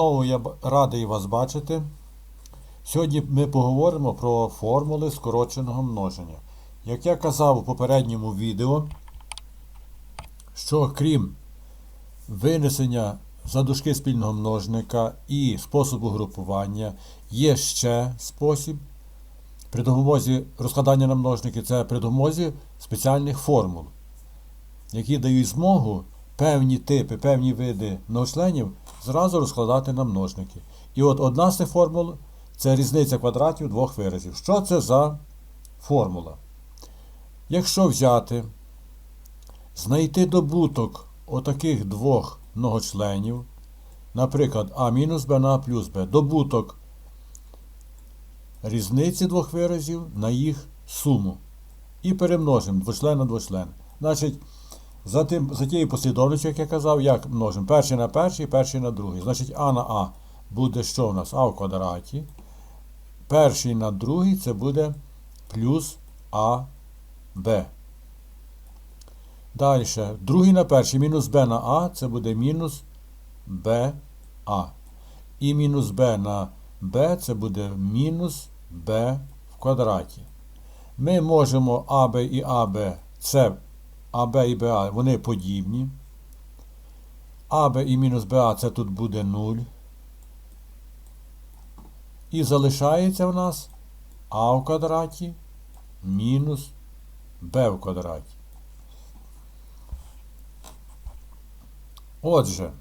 Знову я радий вас бачити. Сьогодні ми поговоримо про формули скороченого множення. Як я казав у попередньому відео, що крім винесення за дужки спільного множника і способу групування, є ще спосіб при допомозі розкладання на множники, це при допомозі спеціальних формул, які дають змогу певні типи, певні види многочленів зразу розкладати на множники. І от одна з цих формул це різниця квадратів двох виразів. Що це за формула? Якщо взяти, знайти добуток отаких двох многочленів, наприклад, а мінус b на а плюс b, добуток різниці двох виразів на їх суму. І перемножимо двочлен на двочлен. Значить, за, тим, за тією послідовністю, як я казав, як множимо перший на перший, перший на другий. Значить, а на а буде що у нас? А в квадраті. Перший на другий це буде плюс АБ. Далі. Другий на перший мінус b на а це буде мінус БА. І мінус b на b це буде мінус b в квадраті. Ми можемо АБ і АБ, це АБ і БА, вони подібні. АБ і мінус БА це тут буде 0. І залишається в нас А в квадраті мінус Б в квадраті. Отже,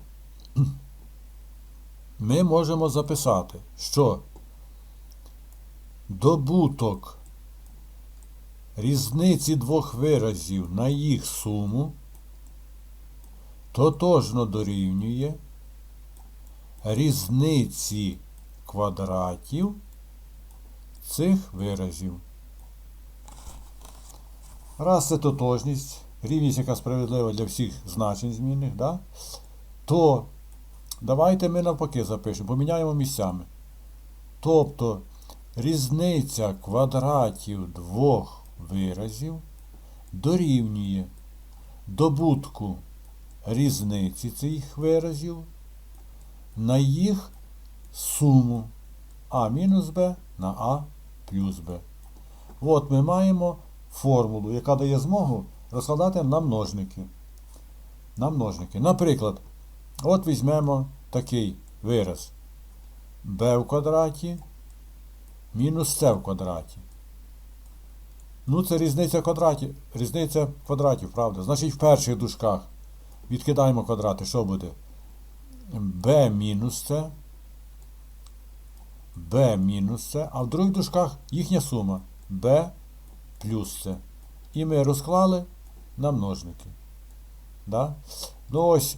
ми можемо записати, що добуток різниці двох виразів на їх суму тотожно дорівнює різниці квадратів цих виразів. Раз це тотожність, рівність, яка справедлива для всіх значень змінних, да? то давайте ми навпаки запишемо, поміняємо місцями. Тобто різниця квадратів двох виразів дорівнює добутку різниці цих виразів на їх суму а мінус b на а плюс b. От ми маємо формулу, яка дає змогу розкладати на множники. На множники. Наприклад, от візьмемо такий вираз b в квадраті мінус c в квадраті. Ну, це різниця квадратів. Різниця квадратів, правда? Значить, в перших дужках відкидаємо квадрати. Що буде? b мінус c b мінус c, а в других дужках їхня сума b плюс c. І ми розклали на множники. Да? Ну ось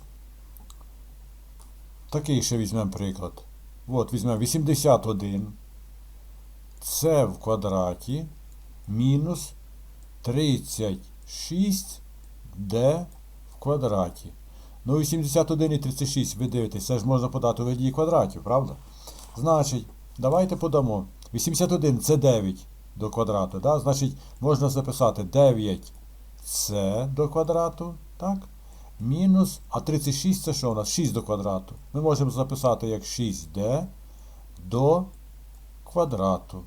такий ще візьмемо приклад. От, візьмемо 81 c в квадраті мінус 36 d в квадраті. Ну, 81 і 36, ви дивитесь, це ж можна подати у вигляді квадратів, правда? Значить, давайте подамо. 81 це 9 до квадрату. Да? Значить, можна записати 9c до квадрату. так? Мінус, а 36 це що у нас? 6 до квадрату. Ми можемо записати як 6d до квадрату.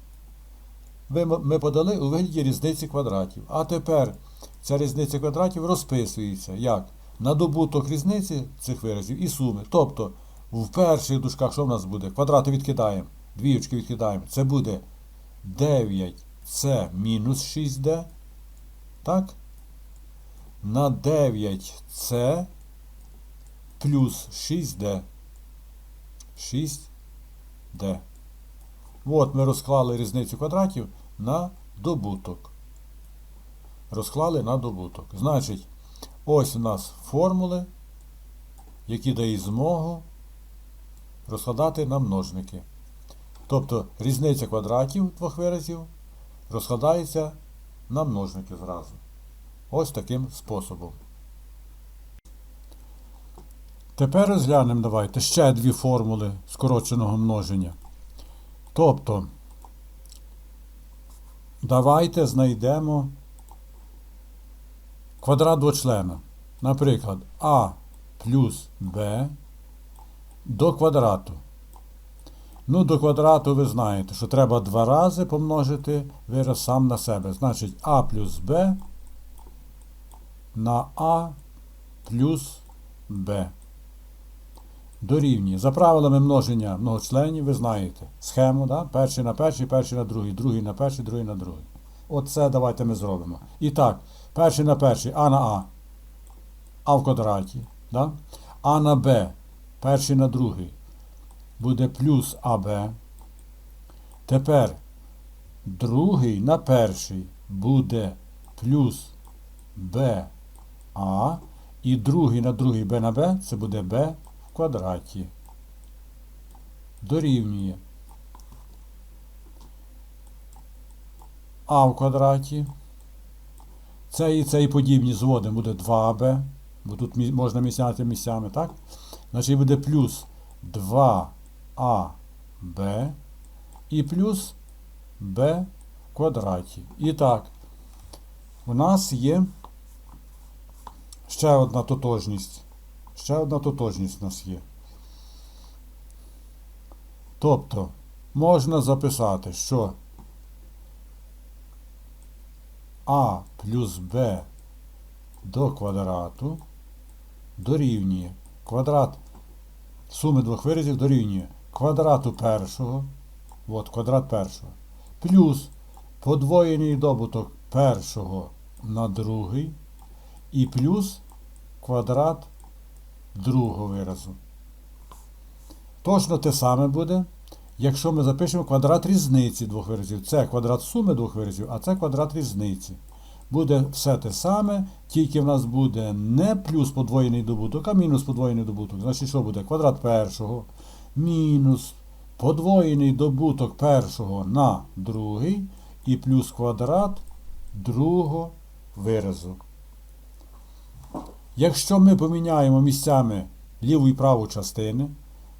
Ми подали у вигляді різниці квадратів. А тепер ця різниця квадратів розписується як? На добуток різниці цих виразів і суми. Тобто в перших дужках що в нас буде? Квадрати відкидаємо, двіючки відкидаємо. Це буде 9c мінус 6d. Так? На 9c плюс 6d. 6d. От ми розклали різницю квадратів на добуток. Розклали на добуток. Значить, ось у нас формули, які дають змогу розкладати на множники. Тобто різниця квадратів двох виразів розкладається на множники зразу. Ось таким способом. Тепер розглянемо давайте ще дві формули скороченого множення. Тобто, давайте знайдемо квадрат двочлена. Наприклад, А плюс Б до квадрату. Ну, до квадрату ви знаєте, що треба два рази помножити вираз сам на себе. Значить, а плюс b на а плюс b. Дорівнює. За правилами множення многочленів, ви знаєте схему, да? перший на перший, перший на другий, другий на перший, другий на другий. Оце давайте ми зробимо. І так, перший на перший, а на а. А в квадраті. Да? А на Б, перший на другий, буде плюс АБ. Тепер другий на перший буде плюс БА. І другий на другий Б на Б це буде Б квадраті. Дорівнює. А в квадраті. Це і це і подібні зводимо буде 2b, бо тут можна місяти місцями, так? Значить буде плюс 2аб і плюс b в квадраті. І так, у нас є ще одна тотожність. Ще одна тотожність у нас є. Тобто, можна записати, що а плюс b до квадрату дорівнює квадрат суми двох виразів дорівнює квадрату першого, от квадрат першого, плюс подвоєний добуток першого на другий і плюс квадрат другого виразу. Точно те саме буде, якщо ми запишемо квадрат різниці двох виразів. Це квадрат суми двох виразів, а це квадрат різниці. Буде все те саме, тільки в нас буде не плюс подвоєний добуток, а мінус подвоєний добуток. Значить, що буде? Квадрат першого мінус подвоєний добуток першого на другий і плюс квадрат другого виразу. Якщо ми поміняємо місцями ліву і праву частини,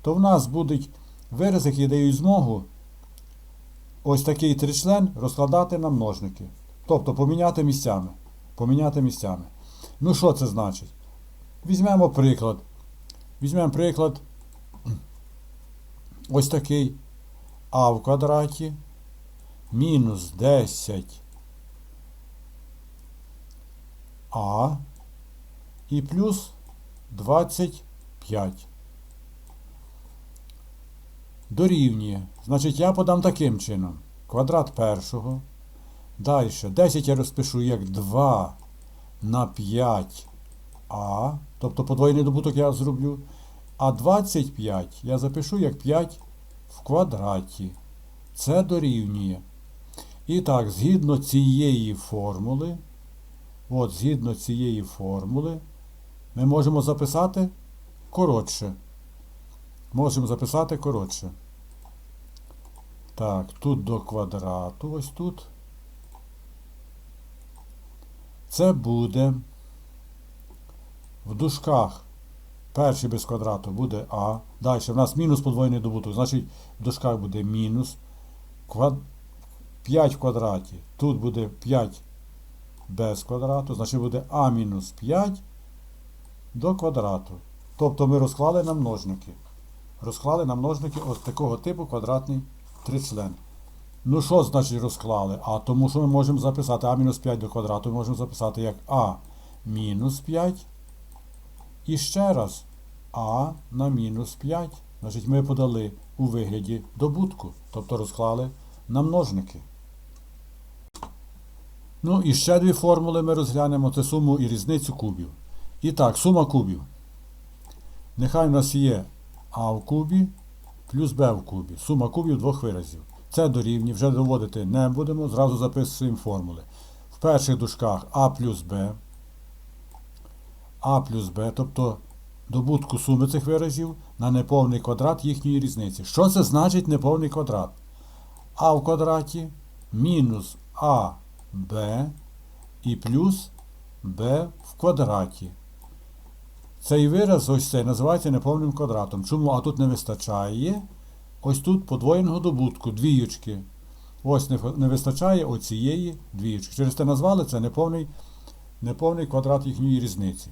то в нас будуть вирази, які дають змогу ось такий тричлен розкладати на множники. Тобто поміняти місцями. Поміняти місцями. Ну, що це значить? Візьмемо приклад. Візьмемо приклад ось такий а в квадраті мінус 10 а і плюс 25 дорівнює. Значить, я подам таким чином. Квадрат першого. Далі 10 я розпишу як 2 на 5а. Тобто подвоєний добуток я зроблю. А 25 я запишу як 5 в квадраті. Це дорівнює. І так, згідно цієї формули, от згідно цієї формули, ми можемо записати коротше. Можемо записати коротше. Так, тут до квадрату, ось тут. Це буде в дужках. Перший без квадрату буде А. Далі в нас мінус подвоєний добуток. Значить, в дужках буде мінус. Квад... 5 в квадраті. Тут буде 5 без квадрату. Значить буде А мінус 5 до квадрату. Тобто ми розклали на множники. Розклали на множники ось такого типу квадратний тричлен. Ну що значить розклали? А тому що ми можемо записати А мінус 5 до квадрату, ми можемо записати як А мінус 5. І ще раз А на мінус 5. Значить, ми подали у вигляді добутку, тобто розклали на множники. Ну і ще дві формули ми розглянемо. Це суму і різницю кубів. І так, сума кубів. Нехай у нас є А в кубі плюс Б в кубі. Сума кубів двох виразів. Це дорівнює, вже доводити не будемо, зразу записуємо формули. В перших дужках А плюс Б. А плюс Б, тобто добутку суми цих виразів на неповний квадрат їхньої різниці. Що це значить неповний квадрат? А в квадраті мінус АБ і плюс Б в квадраті. Цей вираз, ось цей, називається неповним квадратом. Чому? А тут не вистачає. Ось тут подвоєного добутку, двіючки. Ось не, вистачає оцієї двіючки. Через те назвали це неповний, неповний квадрат їхньої різниці.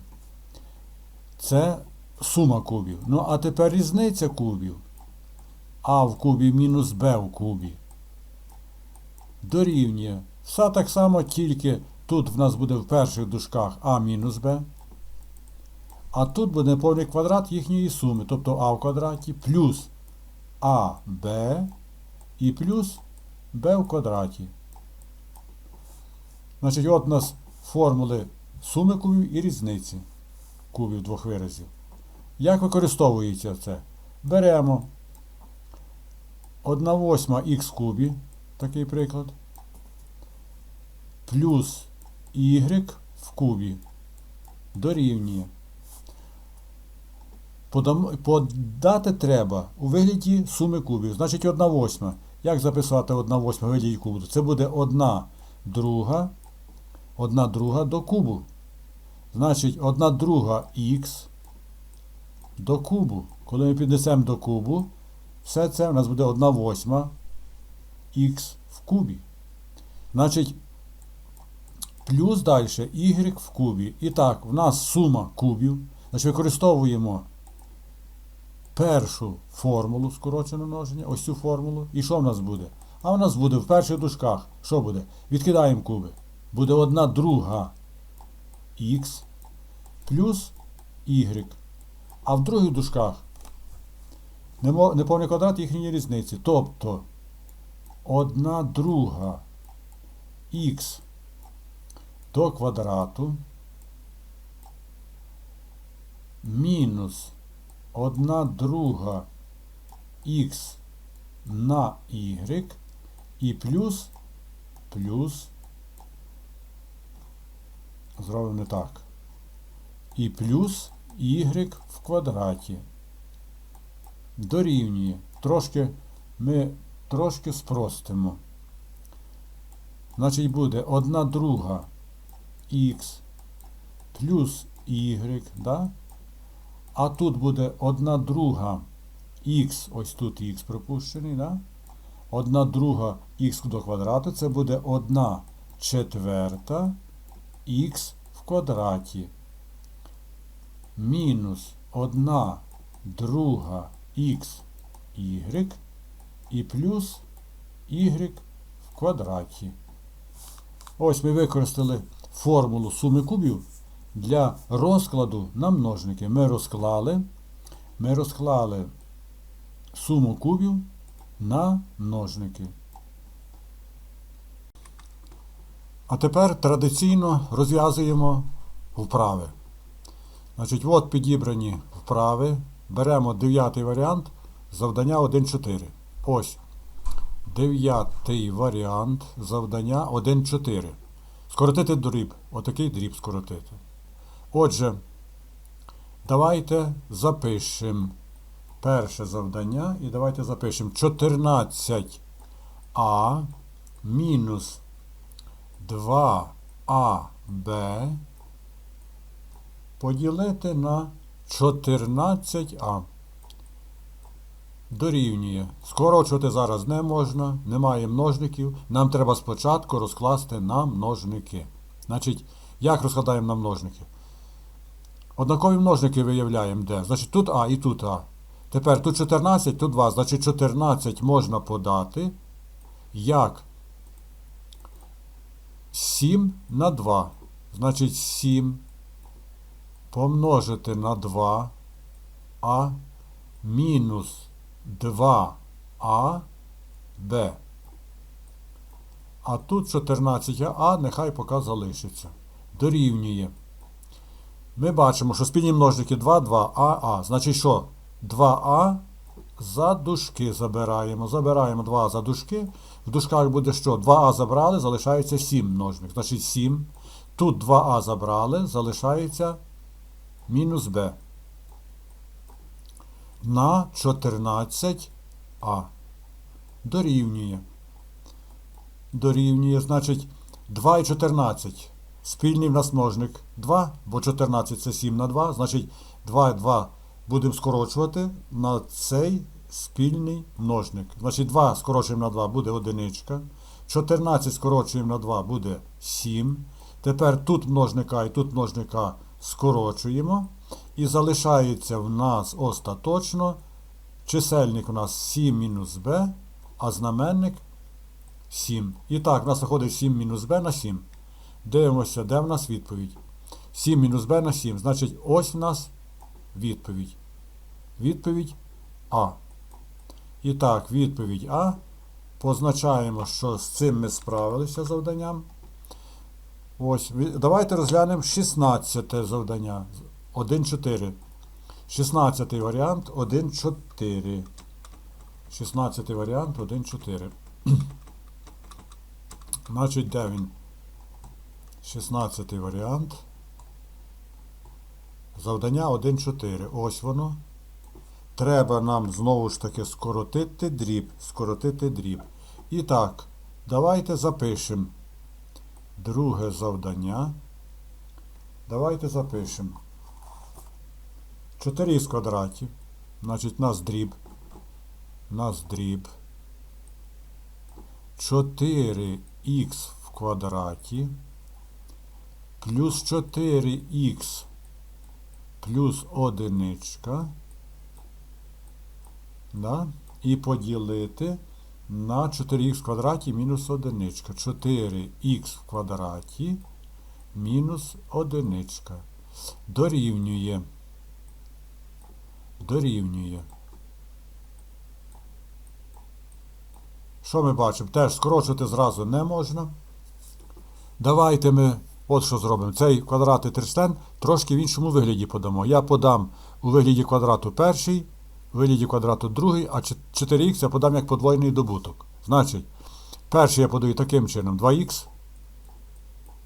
Це сума кубів. Ну, а тепер різниця кубів. А в кубі мінус Б в кубі. Дорівнює. Все так само, тільки тут в нас буде в перших дужках А мінус Б. А тут буде повний квадрат їхньої суми, тобто А в квадраті плюс АБ і плюс Б в квадраті. Значить, от у нас формули суми кубів і різниці кубів двох виразів. Як використовується це? Беремо 1 восьма х кубі, такий приклад, плюс y в кубі дорівнює. Подати треба у вигляді суми кубів. Значить, 1 восьма. Як записати 1 восьма вигляді кубу? Це буде 1 друга, 1 друга до кубу. Значить, 1 друга х до кубу. Коли ми піднесемо до кубу, все це у нас буде 1 восьма х в кубі. Значить, плюс далі y в кубі. І так, в нас сума кубів. Значить, використовуємо першу формулу скорочене множення, ось цю формулу. І що в нас буде? А в нас буде в перших дужках. Що буде? Відкидаємо куби. Буде 1 друга х плюс y. А в других дужках неповний квадрат їхньої різниці. Тобто 1 друга х до квадрату мінус 1 друга х на y і плюс плюс зробимо не так. І плюс y в квадраті. Дорівнює. Трошки ми трошки спростимо. Значить буде 1 друга х плюс y, да? А тут буде 1 друга х, ось тут х пропущений, да? 1 друга х до квадрату, це буде 1 четверта х в квадраті. Мінус 1 друга х y і плюс y в квадраті. Ось ми використали формулу суми кубів для розкладу на множники. Ми розклали, ми розклали суму кубів на множники. А тепер традиційно розв'язуємо вправи. Значить, от підібрані вправи. Беремо дев'ятий варіант завдання 1.4. Ось. Дев'ятий варіант завдання 1.4. Скоротити дріб. Отакий дріб скоротити. Отже, давайте запишемо перше завдання і давайте запишемо 14а мінус 2аб поділити на 14а. Дорівнює. Скорочувати зараз не можна, немає множників. Нам треба спочатку розкласти на множники. Значить, як розкладаємо на множники? Однакові множники виявляємо де? Значить, тут А і тут А. Тепер тут 14, тут 2. Значить, 14 можна подати як 7 на 2. Значить, 7 помножити на 2 а мінус 2а б. А тут 14а нехай поки залишиться. Дорівнює. Ми бачимо, що спільні множники 2, 2а, а. Значить що? 2а за дужки забираємо. Забираємо 2 за дужки. В дужках буде що? 2а забрали, залишається 7 множник. Значить 7. Тут 2а забрали, залишається мінус b на 14а. Дорівнює. Дорівнює, значить, 2 і 14. Спільний в нас множник 2, бо 14 це 7 на 2. Значить, 2 і 2 будемо скорочувати на цей спільний множник. Значить, 2 скорочуємо на 2 буде одиничка. 14 скорочуємо на 2 буде 7. Тепер тут множника і тут множника скорочуємо. І залишається в нас остаточно чисельник у нас 7 мінус b, а знаменник 7. І так, у нас виходить 7 мінус b на 7. Дивимося, де в нас відповідь. 7 мінус b на 7. Значить, ось в нас відповідь. Відповідь А. І так, відповідь А. Позначаємо, що з цим ми справилися завданням. Ось, давайте розглянемо 16 завдання. 1-4. 16 варіант 1-4. 16 варіант 1-4. Значить, де він? 16 варіант. Завдання 1-4. Ось воно. Треба нам знову ж таки скоротити дріб. Скоротити дріб. І так, давайте запишемо друге завдання. Давайте запишемо. 4 з квадратів. Значить, нас дріб. Нас дріб. 4х в квадраті. Плюс 4х плюс одиничка. Да? І поділити на 4х в квадраті мінус одиничка. 4х в квадраті мінус одиничка. Дорівнює. Дорівнює. Що ми бачимо? Теж скорочувати зразу не можна. Давайте ми от що зробимо. Цей квадрат і тричлен трошки в іншому вигляді подамо. Я подам у вигляді квадрату перший, у вигляді квадрату другий, а 4х я подам як подвоєний добуток. Значить, перший я подаю таким чином 2х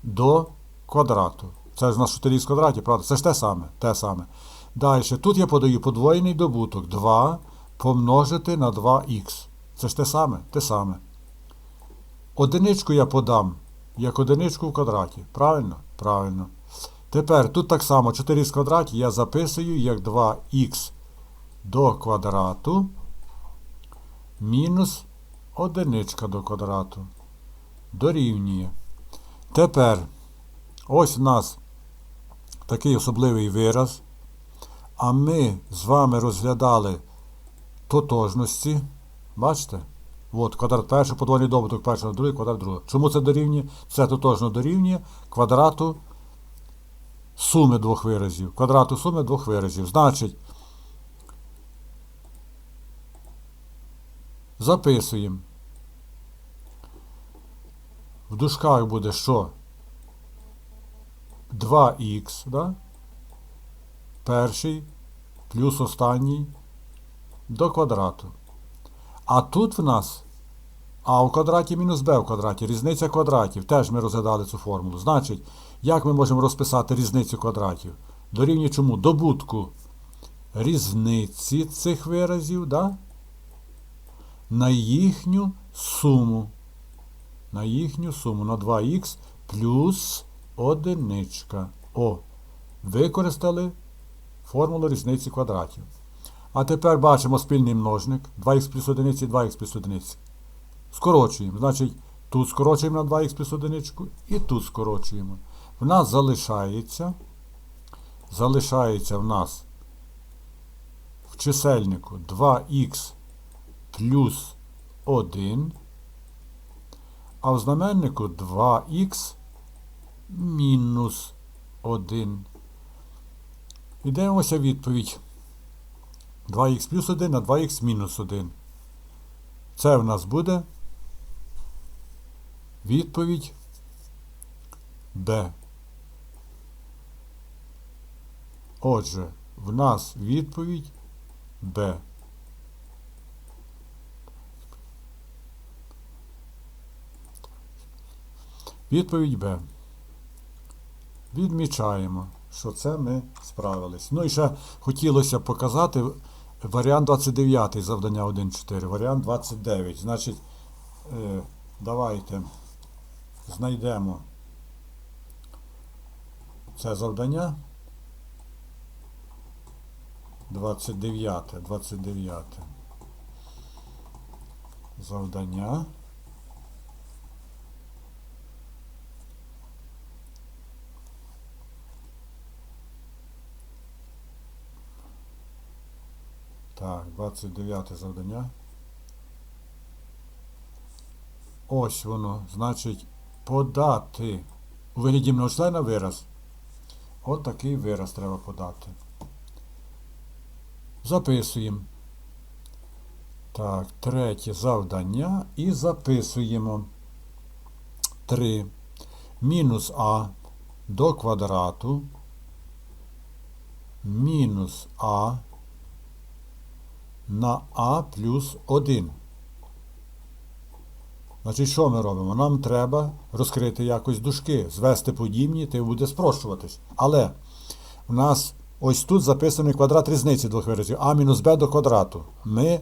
до квадрату. Це ж у нас 4х в квадраті, правда? Це ж те саме. те саме. Далі, тут я подаю подвоєний добуток 2 помножити на 2х. Це ж те саме, те саме. Одиничку я подам як одиничку в квадраті. Правильно? Правильно. Тепер тут так само 4 з квадраті я записую як 2х до квадрату мінус одиничка до квадрату. Дорівнює. Тепер ось у нас такий особливий вираз. А ми з вами розглядали тотожності. Бачите? От, квадрат перший, подвоєний добуток першого, другий, квадрат другого. Чому це дорівнює? Це тотожно дорівнює квадрату суми двох виразів. Квадрату суми двох виразів. Значить, записуємо. В дужках буде що? 2х, да? перший плюс останній до квадрату. А тут в нас а в квадраті мінус b в квадраті, різниця квадратів. Теж ми розглядали цю формулу. Значить, як ми можемо розписати різницю квадратів? Дорівнює чому? Добутку різниці цих виразів, да? на їхню суму. На їхню суму на 2х плюс одиничка. О, використали формулу різниці квадратів. А тепер бачимо спільний множник 2х плюс 1 і 2х плюс 1. Скорочуємо. Значить, тут скорочуємо на 2х плюс 1 і тут скорочуємо. В нас залишається. Залишається в нас в чисельнику 2х плюс 1, а в знаменнику 2х мінус 1. І дивимося відповідь. 2х плюс 1 на 2х мінус 1. Це в нас буде відповідь Б. Отже, в нас відповідь Б. Відповідь Б. Відмічаємо, що це ми справились. Ну і ще хотілося показати варіант 29 завдання 1.4. Варіант 29. Значить, е, давайте знайдемо це завдання. 29. 29. Завдання. 29 завдання. Ось воно. Значить, подати у вигляді многочлена вираз. От такий вираз треба подати. Записуємо. Так, третє завдання і записуємо 3 мінус а до квадрату мінус а на а плюс 1. Значить, що ми робимо? Нам треба розкрити якось дужки, звести подібні, то буде спрощуватись. Але у нас ось тут записаний квадрат різниці двох виразів а мінус б до квадрату. Ми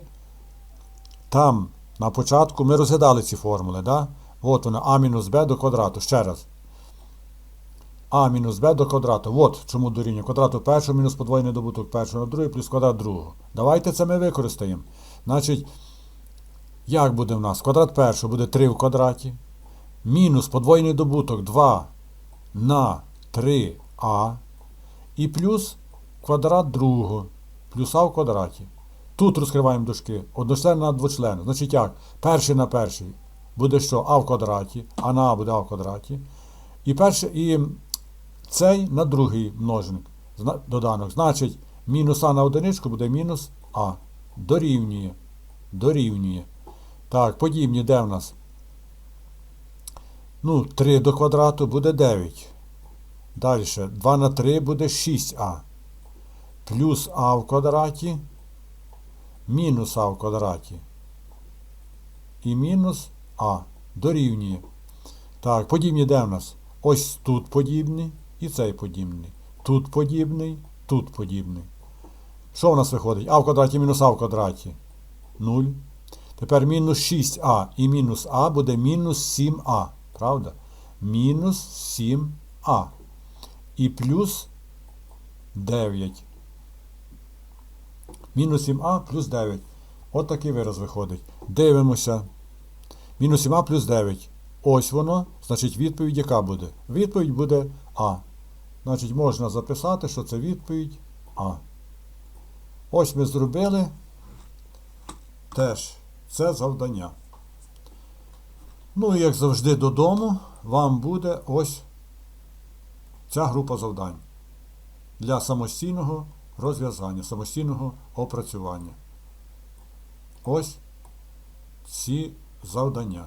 там на початку ми розглядали ці формули, да? От вона а мінус б до квадрату. Ще раз. А мінус Б до квадрату. От чому дорівнює квадрату першого мінус подвоєний добуток першого на другий плюс квадрат другого. Давайте це ми використаємо. Значить, як буде в нас? Квадрат першого буде 3 в квадраті. Мінус подвоєний добуток 2 на 3а. І плюс квадрат другого. Плюс а в квадраті. Тут розкриваємо дужки. Одночлен на двочлен. Значить як? Перший на перший буде що? А в квадраті, а на А буде А в квадраті. І перше, і цей на другий множник. Доданок. Значить, мінус А на одиничку буде мінус А. Дорівнює. Дорівнює. Так, подібні, де в нас? Ну, 3 до квадрату буде 9. Далі. 2 на 3 буде 6а. Плюс А в квадраті. Мінус А в квадраті. І мінус А. Дорівнює. Так, подібні де в нас? Ось тут подібний і цей подібний. Тут подібний, тут подібний. Що в нас виходить? А в квадраті мінус А в квадраті. 0. Тепер мінус 6а і мінус А буде мінус 7а. Правда? Мінус 7а. І плюс 9. Мінус 7а плюс 9. От такий вираз виходить. Дивимося. Мінус 7а плюс 9. Ось воно, значить відповідь яка буде? Відповідь буде А. Значить, можна записати, що це відповідь А. Ось ми зробили теж це завдання. Ну і як завжди додому, вам буде ось ця група завдань для самостійного розв'язання, самостійного опрацювання. Ось ці завдання.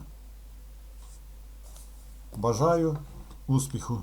Бажаю успіху!